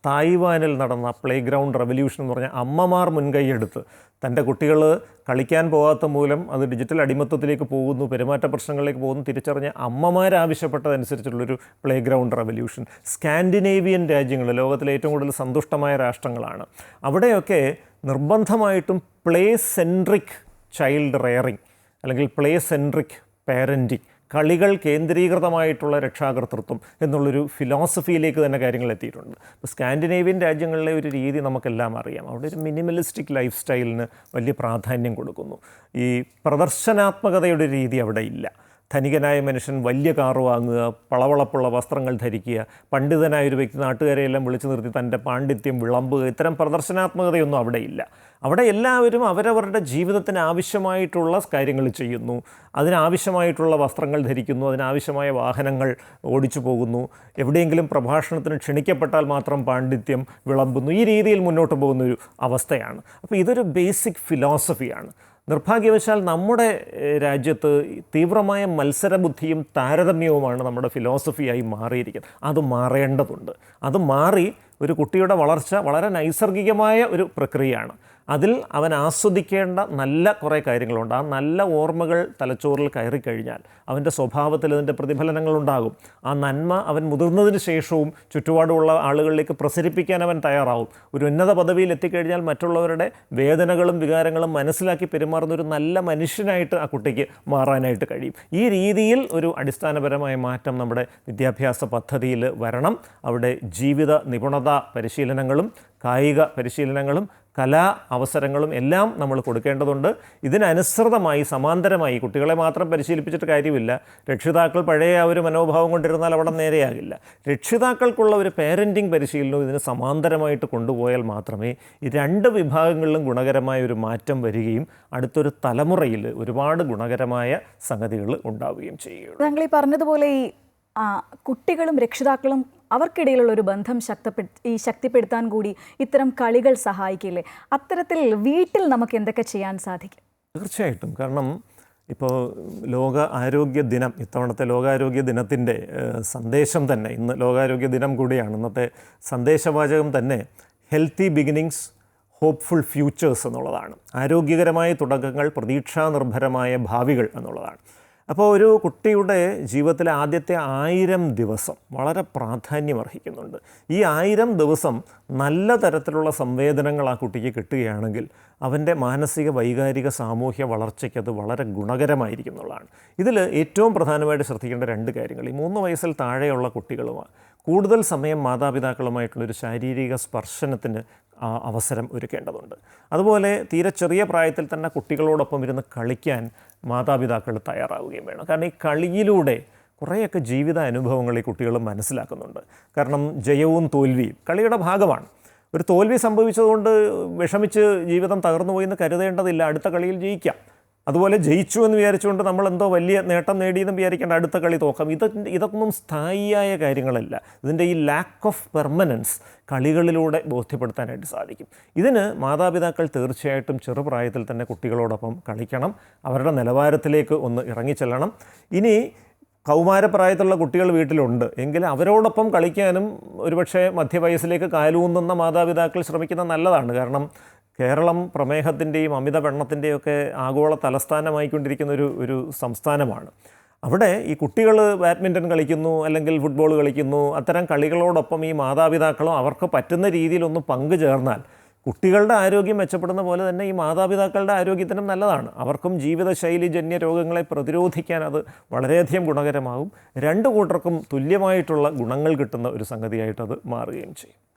തായ്വാനിൽ നടന്ന പ്ലേ ഗ്രൗണ്ട് റെവല്യൂഷൻ എന്ന് പറഞ്ഞാൽ അമ്മമാർ മുൻകൈയെടുത്ത് തന്റെ കുട്ടികൾ കളിക്കാൻ പോകാത്ത മൂലം അത് ഡിജിറ്റൽ അടിമത്തത്തിലേക്ക് പോകുന്നു പെരുമാറ്റ പ്രശ്നങ്ങളിലേക്ക് പോകുന്നു തിരിച്ചറിഞ്ഞ അമ്മമാരാവശ്യപ്പെട്ടതനുസരിച്ചുള്ളൊരു പ്ലേ ഗ്രൗണ്ട് റെവല്യൂഷൻ. സ്കാൻഡിനേവിയൻ രാജ്യങ്ങൾ ലോകത്തിലെ ഏറ്റവും കൂടുതൽ സന്തുഷ്ടമായ രാഷ്ട്രങ്ങളാണ്. അവിടെയൊക്കെ നിർബന്ധമായിട്ടും പ്ലേ സെൻട്രിക് ചൈൽഡ് റെയറിങ് അല്ലെങ്കിൽ പ്ലേ സെൻട്രിക് പാരന്റിങ് കളികൾ കേന്ദ്രീകൃതമായിട്ടുള്ള രക്ഷാകർതൃത്വം എന്നുള്ളൊരു ഫിലോസഫിയിലേക്ക് തന്നെ കാര്യങ്ങൾ എത്തിയിട്ടുണ്ട്. ഇപ്പോൾ സ്കാൻഡിനേവിയൻ രാജ്യങ്ങളിലെ ഒരു രീതി നമുക്കെല്ലാം അറിയാം. അവിടെ ഒരു മിനിമലിസ്റ്റിക് ലൈഫ് സ്റ്റൈലിന് വലിയ പ്രാധാന്യം കൊടുക്കുന്നു. ഈ പ്രദർശനാത്മകതയുടെ രീതി അവിടെ ഇല്ല. ധനികനായ മനുഷ്യൻ വലിയ കാറ് വാങ്ങുക പളവളപ്പുള്ള വസ്ത്രങ്ങൾ ധരിക്കുക പണ്ഡിതനായ ഒരു വ്യക്തി നാട്ടുകാരെയെല്ലാം വിളിച്ചു നിർത്തി തന്റെ പാണ്ഡിത്യം വിളമ്പുക ഇത്തരം പ്രദർശനാത്മകതയൊന്നും അവിടെ ഇല്ല അവിടെ എല്ലാവരും അവരവരുടെ ജീവിതത്തിന് ആവശ്യമായിട്ടുള്ള കാര്യങ്ങൾ ചെയ്യുന്നു. അതിനാവശ്യമായിട്ടുള്ള വസ്ത്രങ്ങൾ ധരിക്കുന്നു അതിനാവശ്യമായ വാഹനങ്ങൾ ഓടിച്ചു പോകുന്നു. എവിടെയെങ്കിലും പ്രഭാഷണത്തിന് ക്ഷണിക്കപ്പെട്ടാൽ മാത്രം പാണ്ഡിത്യം വിളമ്പുന്നു. ഈ രീതിയിൽ മുന്നോട്ട് പോകുന്ന ഒരു അവസ്ഥയാണ്. അപ്പോൾ ഇതൊരു ബേസിക് ഫിലോസഫിയാണ് നിർഭാഗ്യവശാൽ നമ്മുടെ രാജ്യത്ത് തീവ്രമായ മത്സരബുദ്ധിയും താരതമ്യവുമാണ് നമ്മുടെ ഫിലോസഫിയായി മാറിയിരിക്കുന്നത്. അത് മാറേണ്ടതുണ്ട്. അത് മാറി ഒരു കുട്ടിയുടെ വളർച്ച വളരെ നൈസർഗികമായ ഒരു പ്രക്രിയയാണ്. അതിൽ അവൻ ആസ്വദിക്കേണ്ട നല്ല കുറേ കാര്യങ്ങളുണ്ട്. ആ നല്ല ഓർമ്മകൾ തലച്ചോറിൽ കയറി കഴിഞ്ഞാൽ അവന്റെ സ്വഭാവത്തിൽ അതിന്റെ പ്രതിഫലനങ്ങളുണ്ടാകും ആ നന്മ അവൻ മുതിർന്നതിന് ശേഷവും ചുറ്റുപാടുമുള്ള ആളുകളിലേക്ക് പ്രസരിപ്പിക്കാൻ അവൻ തയ്യാറാവും. ഒരു ഉന്നത പദവിയിൽ എത്തിക്കഴിഞ്ഞാൽ മറ്റുള്ളവരുടെ വേദനകളും വികാരങ്ങളും മനസ്സിലാക്കി പെരുമാറുന്ന ഒരു നല്ല മനുഷ്യനായിട്ട് ആ കുട്ടിക്ക് മാറാനായിട്ട് കഴിയും. ഈ രീതിയിൽ ഒരു അടിസ്ഥാനപരമായ മാറ്റം നമ്മുടെ വിദ്യാഭ്യാസ പദ്ധതിയിൽ വരണം. അവിടെ ജീവിത നിപുണത പരിശീലനങ്ങളും കായിക പരിശീലനങ്ങളും കലാ അവസരങ്ങളും എല്ലാം നമ്മൾ കൊടുക്കേണ്ടതുണ്ട്. ഇതിനനുസൃതമായി സമാന്തരമായി കുട്ടികളെ മാത്രം പരിശീലിപ്പിച്ചിട്ട് കാര്യമില്ല. രക്ഷിതാക്കൾ പഴയ ആ ഒരു മനോഭാവം കൊണ്ടിരുന്നാൽ അവിടെ നേരെയാകില്ല. രക്ഷിതാക്കൾക്കുള്ള ഒരു പേരന്റിങ് പരിശീലനവും ഇതിന് സമാന്തരമായിട്ട് കൊണ്ടുപോയാൽ മാത്രമേ ഈ രണ്ട് വിഭാഗങ്ങളിലും ഗുണകരമായ ഒരു മാറ്റം വരികയും അടുത്തൊരു തലമുറയിൽ ഒരുപാട് ഗുണകരമായ സംഗതികൾ ഉണ്ടാവുകയും ചെയ്യുകയുള്ളൂ. താങ്കൾ ഈ പറഞ്ഞതുപോലെ ഈ കുട്ടികളും രക്ഷിതാക്കളും അവർക്കിടയിലുള്ള ഒരു ബന്ധം ശക്തപ്പെ ഈ ശക്തിപ്പെടുത്താൻ കൂടി ഇത്തരം കളികൾ സഹായിക്കില്ലേ? അത്തരത്തിൽ വീട്ടിൽ നമുക്ക് എന്തൊക്കെ ചെയ്യാൻ സാധിക്കും? തീർച്ചയായിട്ടും. കാരണം ഇപ്പോൾ ലോക ആരോഗ്യ ദിനം ഇത്തവണത്തെ ലോകാരോഗ്യ ദിനത്തിന്റെ സന്ദേശം തന്നെ ഇന്ന് ലോകാരോഗ്യ ദിനം കൂടിയാണ്. ഇന്നത്തെ സന്ദേശവാചകം തന്നെ ഹെൽത്തി ബിഗിനിങ്സ് ഹോപ്പ്ഫുൾ ഫ്യൂച്ചേഴ്സ് എന്നുള്ളതാണ്. ആരോഗ്യകരമായ തുടക്കങ്ങൾ പ്രതീക്ഷാനിർഭരമായ ഭാവികൾ എന്നുള്ളതാണ്. അപ്പോൾ ഒരു കുട്ടിയുടെ ജീവിതത്തിലെ ആദ്യത്തെ ആയിരം ദിവസം വളരെ പ്രാധാന്യം അർഹിക്കുന്നുണ്ട്. ഈ ആയിരം ദിവസം നല്ല തരത്തിലുള്ള സംവേദനങ്ങൾ ആ കുട്ടിക്ക് കിട്ടുകയാണെങ്കിൽ അവന്റെ മാനസിക വൈകാരിക സാമൂഹ്യ വളർച്ചയ്ക്ക് അത് വളരെ ഗുണകരമായിരിക്കും എന്നുള്ളതാണ്. ഇതിൽ ഏറ്റവും പ്രധാനമായിട്ട് ശ്രദ്ധിക്കേണ്ട രണ്ട് കാര്യങ്ങൾ. ഈ മൂന്ന് വയസ്സിൽ താഴെയുള്ള കുട്ടികളുമാണ്. കൂടുതൽ സമയം മാതാപിതാക്കളുമായിട്ടുള്ളൊരു ശാരീരിക സ്പർശനത്തിന് അവസരം ഒരുക്കേണ്ടതുണ്ട്. അതുപോലെ തീരെ ചെറിയ പ്രായത്തിൽ തന്നെ കുട്ടികളോടൊപ്പം ഇരുന്ന് കളിക്കാൻ മാതാപിതാക്കൾ തയ്യാറാവുകയും വേണം. കാരണം ഈ കളിയിലൂടെ കുറേയൊക്കെ ജീവിത അനുഭവങ്ങൾ ഈ കുട്ടികൾ മനസ്സിലാക്കുന്നുണ്ട്. കാരണം ജയവും തോൽവിയും കളിയുടെ ഭാഗമാണ്. ഒരു തോൽവി സംഭവിച്ചതുകൊണ്ട് വിഷമിച്ച് ജീവിതം തകർന്നു പോയി എന്ന് കരുതേണ്ടതില്ല. അടുത്ത കളിയിൽ ജയിക്കാം. അതുപോലെ ജയിച്ചു എന്ന് വിചാരിച്ചുകൊണ്ട് നമ്മൾ എന്തോ വലിയ നേട്ടം നേടിയെന്ന് വിചാരിക്കേണ്ട അടുത്ത കളി തോക്കാം. ഇത് ഇതൊന്നും സ്ഥായിയായ കാര്യങ്ങളല്ല. ഇതിന്റെ ഈ ലാക്ക് ഓഫ് പെർമനൻസ് കളികളിലൂടെ ബോധ്യപ്പെടുത്താനായിട്ട് സാധിക്കും. ഇതിന് മാതാപിതാക്കൾ തീർച്ചയായിട്ടും ചെറുപ്രായത്തിൽ തന്നെ കുട്ടികളോടൊപ്പം കളിക്കണം. അവരുടെ നിലവാരത്തിലേക്ക് ഒന്ന് ഇറങ്ങിച്ചെല്ലണം. ഇനി കൗമാരപ്രായത്തിലുള്ള കുട്ടികൾ വീട്ടിലുണ്ട്. എങ്കിൽ അവരോടൊപ്പം കളിക്കാനും ഒരുപക്ഷെ മധ്യവയസ്സിലേക്ക് കാലൂന്നുന്ന മാതാപിതാക്കൾ ശ്രമിക്കുന്നത് നല്ലതാണ്. കാരണം കേരളം പ്രമേഹത്തിന്റെയും അമിത വെണ്ണത്തിന്റെയും ഒക്കെ ആഗോള തലസ്ഥാനമായിക്കൊണ്ടിരിക്കുന്ന ഒരു ഒരു സംസ്ഥാനമാണ്. അവിടെ ഈ കുട്ടികൾ ബാഡ്മിന്റൺ കളിക്കുന്നു അല്ലെങ്കിൽ ഫുട്ബോൾ കളിക്കുന്നു അത്തരം കളികളോടൊപ്പം ഈ മാതാപിതാക്കളും അവർക്ക് പറ്റുന്ന രീതിയിലൊന്ന് പങ്കു ചേർന്നാൽ കുട്ടികളുടെ ആരോഗ്യം മെച്ചപ്പെടുന്ന പോലെ തന്നെ ഈ മാതാപിതാക്കളുടെ ആരോഗ്യത്തിനും നല്ലതാണ്. അവർക്കും ജീവിതശൈലി ജന്യ രോഗങ്ങളെ പ്രതിരോധിക്കാൻ അത് വളരെയധികം ഗുണകരമാകും. രണ്ടു കൂട്ടർക്കും തുല്യമായിട്ടുള്ള ഗുണങ്ങൾ കിട്ടുന്ന ഒരു സംഗതിയായിട്ട് അത് മാറുകയും ചെയ്യും.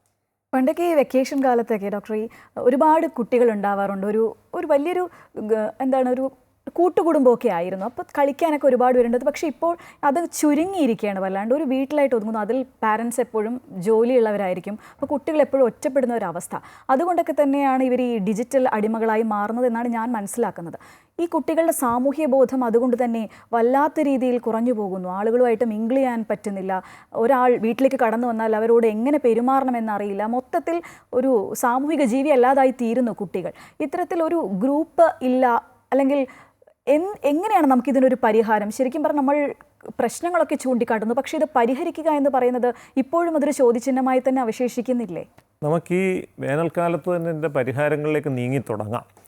പണ്ടൊക്കെ ഈ വെക്കേഷൻ കാലത്തൊക്കെ ഡോക്ടർ ഈ ഒരുപാട് കുട്ടികൾ ഉണ്ടാവാറുണ്ട്. ഒരു ഒരു വലിയൊരു എന്താണ് ഒരു കൂട്ടുകുടുംബമൊക്കെ ആയിരുന്നു. അപ്പോൾ കളിക്കാനൊക്കെ ഒരുപാട് പേരുണ്ട്. പക്ഷേ ഇപ്പോൾ അത് ചുരുങ്ങിയിരിക്കുകയാണ്. വല്ലാണ്ട് ഒരു വീട്ടിലായിട്ട് ഒതുങ്ങുന്നു. അതിൽ പാരൻസ് എപ്പോഴും ജോലിയുള്ളവരായിരിക്കും. അപ്പോൾ കുട്ടികൾ എപ്പോഴും ഒറ്റപ്പെടുന്ന ഒരു അവസ്ഥ. അതുകൊണ്ടൊക്കെ തന്നെയാണ് ഇവർ ഈ ഡിജിറ്റൽ അടിമകളായി മാറുന്നത് എന്നാണ് ഞാൻ മനസ്സിലാക്കുന്നത്. ഈ കുട്ടികളുടെ സാമൂഹ്യ ബോധം അതുകൊണ്ട് തന്നെ വല്ലാത്ത രീതിയിൽ കുറഞ്ഞു പോകുന്നു. ആളുകളുമായിട്ട് മിങ്കിൾ ചെയ്യാൻ പറ്റുന്നില്ല. ഒരാൾ വീട്ടിലേക്ക് കടന്നു വന്നാൽ അവരോട് എങ്ങനെ പെരുമാറണമെന്നറിയില്ല മൊത്തത്തിൽ ഒരു സാമൂഹിക ജീവി അല്ലാതായി തീരുന്നു കുട്ടികൾ. ഇത്തരത്തിൽ ഒരു ഗ്രൂപ്പ് ഇല്ല. അല്ലെങ്കിൽ എങ്ങനെയാണ് നമുക്കിതിനൊരു പരിഹാരം? ശരിക്കും പറഞ്ഞാൽ നമ്മൾ പ്രശ്നങ്ങളൊക്കെ ചൂണ്ടിക്കാട്ടുന്നു. പക്ഷേ ഇത് പരിഹരിക്കുക എന്ന് പറയുന്നത് ഇപ്പോഴും അതൊരു ചോദ്യചിഹ്നമായി തന്നെ അവശേഷിക്കുന്നില്ലേ? നമുക്ക് ഈ വേനൽക്കാലത്ത് തന്നെ പരിഹാരങ്ങളിലേക്ക് നീങ്ങി തുടങ്ങാം.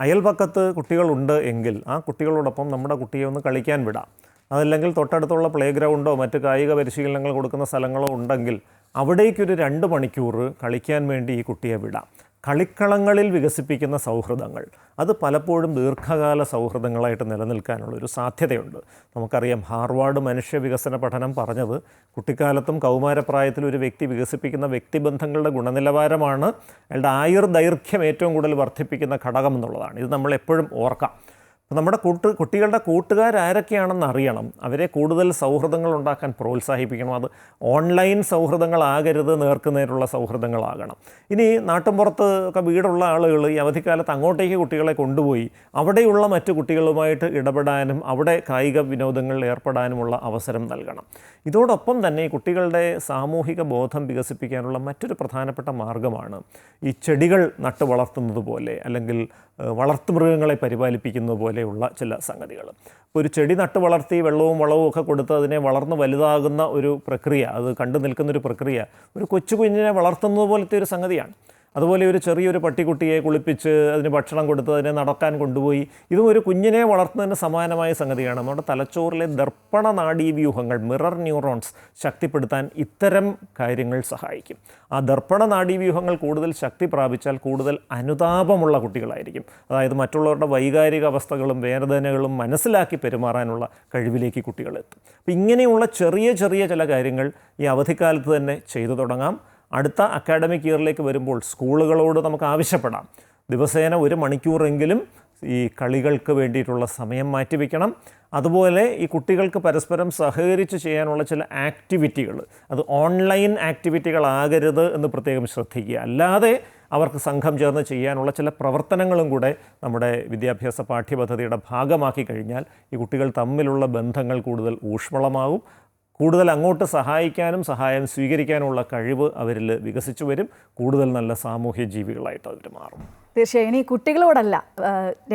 അയൽപക്കത്ത് കുട്ടികളുണ്ട് എങ്കിൽ ആ കുട്ടികളോടൊപ്പം നമ്മുടെ കുട്ടിയെ ഒന്ന് കളിക്കാൻ വിടാം. അതല്ലെങ്കിൽ തൊട്ടടുത്തുള്ള പ്ലേ ഗ്രൗണ്ടോ മറ്റ് കായിക പരിശീലനങ്ങൾ കൊടുക്കുന്ന സ്ഥലങ്ങളോ ഉണ്ടെങ്കിൽ അവിടേക്കൊരു രണ്ട് മണിക്കൂർ കളിക്കാൻ വേണ്ടി ഈ കുട്ടിയെ വിടാം. കളിക്കളങ്ങളിൽ വികസിപ്പിക്കുന്ന സൗഹൃദങ്ങൾ. അത് പലപ്പോഴും ദീർഘകാല സൗഹൃദങ്ങളായിട്ട് നിലനിൽക്കാനുള്ള ഒരു സാധ്യതയുണ്ട്. നമുക്കറിയാം ഹാർവാർഡ് മനുഷ്യ വികസന പഠനം പറഞ്ഞത് കുട്ടിക്കാലത്തും കൗമാരപ്രായത്തിലും ഒരു വ്യക്തി വികസിപ്പിക്കുന്ന വ്യക്തിബന്ധങ്ങളുടെ ഗുണനിലവാരമാണ് അയാളുടെ ആയുർദൈർഘ്യം ഏറ്റവും കൂടുതൽ വർദ്ധിപ്പിക്കുന്ന ഘടകം എന്നുള്ളതാണ് ഇത് നമ്മൾ എപ്പോഴും ഓർക്കാം. അപ്പോൾ നമ്മുടെ കൂട്ട് കുട്ടികളുടെ കൂട്ടുകാരാരൊക്കെയാണെന്ന് അറിയണം അവരെ കൂടുതൽ സൗഹൃദങ്ങൾ ഉണ്ടാക്കാൻ പ്രോത്സാഹിപ്പിക്കണം. അത് ഓൺലൈൻ സൗഹൃദങ്ങളാകരുത് നേർക്കുനേരുള്ള സൗഹൃദങ്ങളാകണം. ഇനി നാട്ടുമ്പുറത്ത് ഒക്കെ വീടുള്ള ആളുകൾ ഈ അവധിക്കാലത്ത് അങ്ങോട്ടേക്ക് കുട്ടികളെ കൊണ്ടുപോയി അവിടെയുള്ള മറ്റു കുട്ടികളുമായിട്ട് ഇടപെടാനും അവിടെ കായിക വിനോദങ്ങളിൽ ഏർപ്പെടാനുമുള്ള അവസരം നൽകണം. ഇതോടൊപ്പം തന്നെ കുട്ടികളുടെ സാമൂഹിക ബോധം വികസിപ്പിക്കാനുള്ള മറ്റൊരു പ്രധാനപ്പെട്ട മാർഗമാണ് ഈ ചെടികൾ നട്ടു വളർത്തുന്നത് പോലെ അല്ലെങ്കിൽ വളർത്തു വളർത്തുമൃഗങ്ങളെ പരിപാലിപ്പിക്കുന്നത് പോലെയുള്ള ചില സംഗതികൾ. ഇപ്പോൾ ഒരു ചെടി നട്ടു വളർത്തി വെള്ളവും വളവും ഒക്കെ കൊടുത്ത് അതിനെ വളർന്ന് വലുതാകുന്ന ഒരു പ്രക്രിയ അത് കണ്ടു നിൽക്കുന്നൊരു പ്രക്രിയ ഒരു കൊച്ചു കുഞ്ഞിനെ വളർത്തുന്നത് പോലത്തെ ഒരു സംഗതിയാണ്. അതുപോലെ ഒരു ചെറിയൊരു പട്ടിക്കുട്ടിയെ കുളിപ്പിച്ച് അതിന് ഭക്ഷണം കൊടുത്ത് അതിനെ നടക്കാൻ കൊണ്ടുപോയി. ഇതും ഒരു കുഞ്ഞിനെ വളർത്തുന്നതിന് സമാനമായ സംഗതിയാണ്. നമ്മുടെ തലച്ചോറിലെ ദർപ്പണ നാഡീവ്യൂഹങ്ങൾ മിറർ ന്യൂറോൺസ് ശക്തിപ്പെടുത്താൻ ഇത്തരം കാര്യങ്ങൾ സഹായിക്കും. ആ ദർപ്പണ നാഡീവ്യൂഹങ്ങൾ കൂടുതൽ ശക്തി പ്രാപിച്ചാൽ കൂടുതൽ അനുതാപമുള്ള കുട്ടികളായിരിക്കും. അതായത് മറ്റുള്ളവരുടെ വൈകാരിക അവസ്ഥകളും വേദനകളും മനസ്സിലാക്കി പെരുമാറാനുള്ള കഴിവിലേക്ക് കുട്ടികളെത്തും അപ്പം ഇങ്ങനെയുള്ള ചെറിയ ചെറിയ ചില കാര്യങ്ങൾ ഈ അവധിക്കാലത്ത് തന്നെ ചെയ്തു തുടങ്ങാം. അടുത്ത അക്കാഡമിക് ഇയറിലേക്ക് വരുമ്പോൾ സ്കൂളുകളോട് നമുക്ക് ആവശ്യപ്പെടാം. ദിവസേന ഒരു മണിക്കൂറെങ്കിലും ഈ കളികൾക്ക് വേണ്ടിയിട്ടുള്ള സമയം മാറ്റിവെക്കണം. അതുപോലെ ഈ കുട്ടികൾക്ക് പരസ്പരം സഹകരിച്ച് ചെയ്യാനുള്ള ചില ആക്ടിവിറ്റികൾ അത് ഓൺലൈൻ ആക്ടിവിറ്റികളാകരുത് എന്ന് പ്രത്യേകം ശ്രദ്ധിക്കുക. അല്ലാതെ അവർക്ക് സംഘം ചേർന്ന് ചെയ്യാനുള്ള ചില പ്രവർത്തനങ്ങളും കൂടെ നമ്മുടെ വിദ്യാഭ്യാസ പാഠ്യപദ്ധതിയുടെ ഭാഗമാക്കി കഴിഞ്ഞാൽ ഈ കുട്ടികൾ തമ്മിലുള്ള ബന്ധങ്ങൾ കൂടുതൽ ഊഷ്മളമാവും കൂടുതൽ അങ്ങോട്ട് സഹായിക്കാനും സഹായം സ്വീകരിക്കാനുമുള്ള കഴിവ് അവരിൽ വികസിച്ചു വരും. കൂടുതൽ നല്ല സാമൂഹ്യ ജീവികളായിട്ട് അവർ മാറും. തീർച്ചയായും. ഇനി കുട്ടികളോടല്ല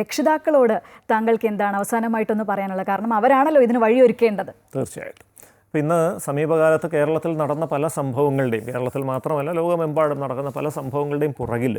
രക്ഷിതാക്കളോട് താങ്കൾക്ക് എന്താണ് അവസാനമായിട്ടൊന്ന് പറയാനുള്ളത്? കാരണം അവരാണല്ലോ ഇതിന് വഴിയൊരുക്കേണ്ടത് തീർച്ചയായിട്ടും. അപ്പോൾ ഇന്ന് സമീപകാലത്ത് കേരളത്തിൽ നടന്ന പല സംഭവങ്ങളുടെയും കേരളത്തിൽ മാത്രമല്ല ലോകമെമ്പാടും നടക്കുന്ന പല സംഭവങ്ങളുടെയും പുറകിൽ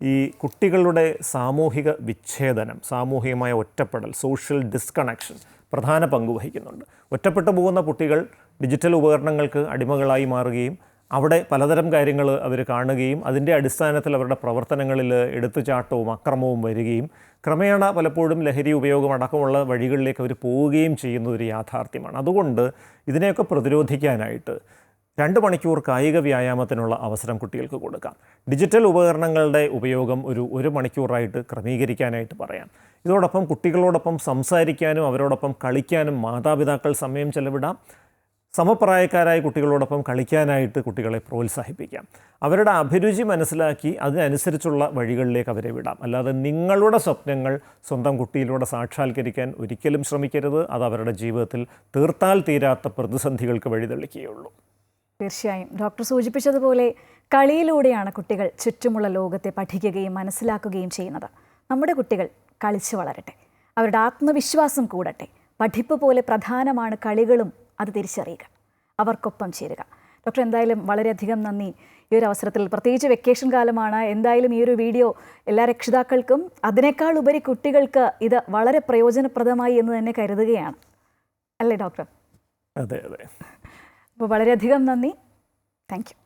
ഈ കുട്ടികളുടെ സാമൂഹിക വിച്ഛേദനം സാമൂഹികമായ ഒറ്റപ്പെടൽ സോഷ്യൽ ഡിസ്കണക്ഷൻ പ്രധാന പങ്ക് വഹിക്കുന്നുണ്ട്. ഒറ്റപ്പെട്ടു പോകുന്ന കുട്ടികൾ ഡിജിറ്റൽ ഉപകരണങ്ങൾക്ക് അടിമകളായി മാറുകയും അവിടെ പലതരം കാര്യങ്ങൾ അവർ കാണുകയും അതിന്റെ അടിസ്ഥാനത്തിൽ അവരുടെ പ്രവർത്തനങ്ങളിൽ എടുത്തുചാട്ടവും അക്രമവും വരികയും ക്രമേണ പലപ്പോഴും ലഹരി ഉപയോഗം അടക്കമുള്ള വഴികളിലേക്ക് അവർ പോവുകയും ചെയ്യുന്ന ഒരു യാഥാർത്ഥ്യമാണ്. അതുകൊണ്ട് ഇതിനെയൊക്കെ പ്രതിരോധിക്കാനായിട്ട് രണ്ട് മണിക്കൂർ കായിക വ്യായാമത്തിനുള്ള അവസരം കുട്ടികൾക്ക് കൊടുക്കാം. ഡിജിറ്റൽ ഉപകരണങ്ങളുടെ ഉപയോഗം ഒരു ഒരു മണിക്കൂറായിട്ട് ക്രമീകരിക്കാനായിട്ട് പറയാം. ഇതോടൊപ്പം കുട്ടികളോടൊപ്പം സംസാരിക്കാനും അവരോടൊപ്പം കളിക്കാനും മാതാപിതാക്കൾ സമയം ചെലവിടാം. സമപ്രായക്കാരായ കുട്ടികളോടൊപ്പം കളിക്കാനായിട്ട് കുട്ടികളെ പ്രോത്സാഹിപ്പിക്കാം. അവരുടെ അഭിരുചി മനസ്സിലാക്കി അതിനനുസരിച്ചുള്ള വഴികളിലേക്ക് അവരെ വിടാം. അല്ലാതെ നിങ്ങളുടെ സ്വപ്നങ്ങൾ സ്വന്തം കുട്ടിയിലൂടെ സാക്ഷാത്കരിക്കാൻ ഒരിക്കലും ശ്രമിക്കരുത്. അത് അവരുടെ ജീവിതത്തിൽ തീർത്താൽ തീരാത്ത പ്രതിസന്ധികൾക്ക് വഴിതെളിക്കുകയുള്ളൂ. തീർച്ചയായും. ഡോക്ടർ സൂചിപ്പിച്ചതുപോലെ കളിയിലൂടെയാണ് കുട്ടികൾ ചുറ്റുമുള്ള ലോകത്തെ പഠിക്കുകയും മനസ്സിലാക്കുകയും ചെയ്യുന്നത്. നമ്മുടെ കുട്ടികൾ കളിച്ചു വളരട്ടെ. അവരുടെ ആത്മവിശ്വാസം കൂടട്ടെ. പഠിപ്പ് പോലെ പ്രധാനമാണ് കളികളും അത് തിരിച്ചറിയുക. അവർക്കൊപ്പം ചേരുക. ഡോക്ടർ എന്തായാലും വളരെയധികം നന്ദി. ഈ ഒരു അവസരത്തിൽ പ്രത്യേകിച്ച് വെക്കേഷൻ കാലമാണ്. എന്തായാലും ഈ ഒരു വീഡിയോ എല്ലാ രക്ഷിതാക്കൾക്കും അതിനേക്കാൾ ഉപരി കുട്ടികൾക്ക് ഇത് വളരെ പ്രയോജനപ്രദമായി എന്ന് തന്നെ കരുതുകയാണ്. അല്ലേ ഡോക്ടർ? അതെ അതെ. അപ്പോൾ വളരെയധികം നന്ദി. Thank you.